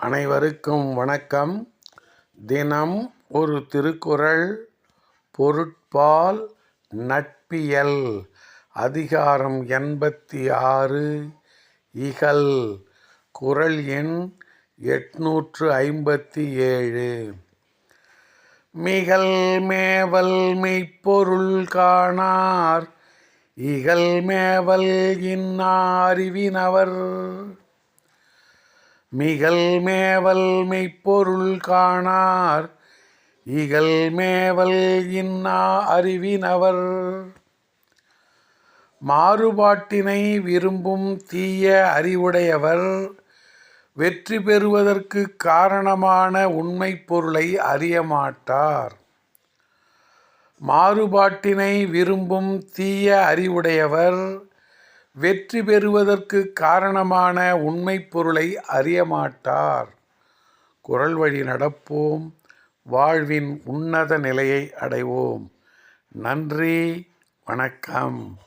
அனைவருக்கும் வணக்கம். தினம் ஒரு திருக்குறள் பொருட்பால் நட்பியல் அதிகாரம் எண்பத்தி ஆறு இகல் குரல் எண் எட்நூற்று ஐம்பத்தி ஏழு. மிகல் மேவல் மெய்ப்பொருள் காணார் இகல் மேவல் இன்னாரிவினவர் மிகல் மேவல் மெய்ப்பொருள் காணார் இகல் மேவல் இன்னா அறிவினவர். மாறுபாட்டினை விரும்பும் தீய அறிவுடையவர் வெற்றி பெறுவதற்கு காரணமான உண்மை பொருளை அறியமாட்டார் மாறுபாட்டினை விரும்பும் தீய அறிவுடையவர் வெற்றி பெறுவதற்கு காரணமான உண்மை பொருளை அறியமாட்டார் குரல் வழி நடப்போம். வாழ்வின் உன்னத நிலையை அடைவோம். நன்றி. வணக்கம்.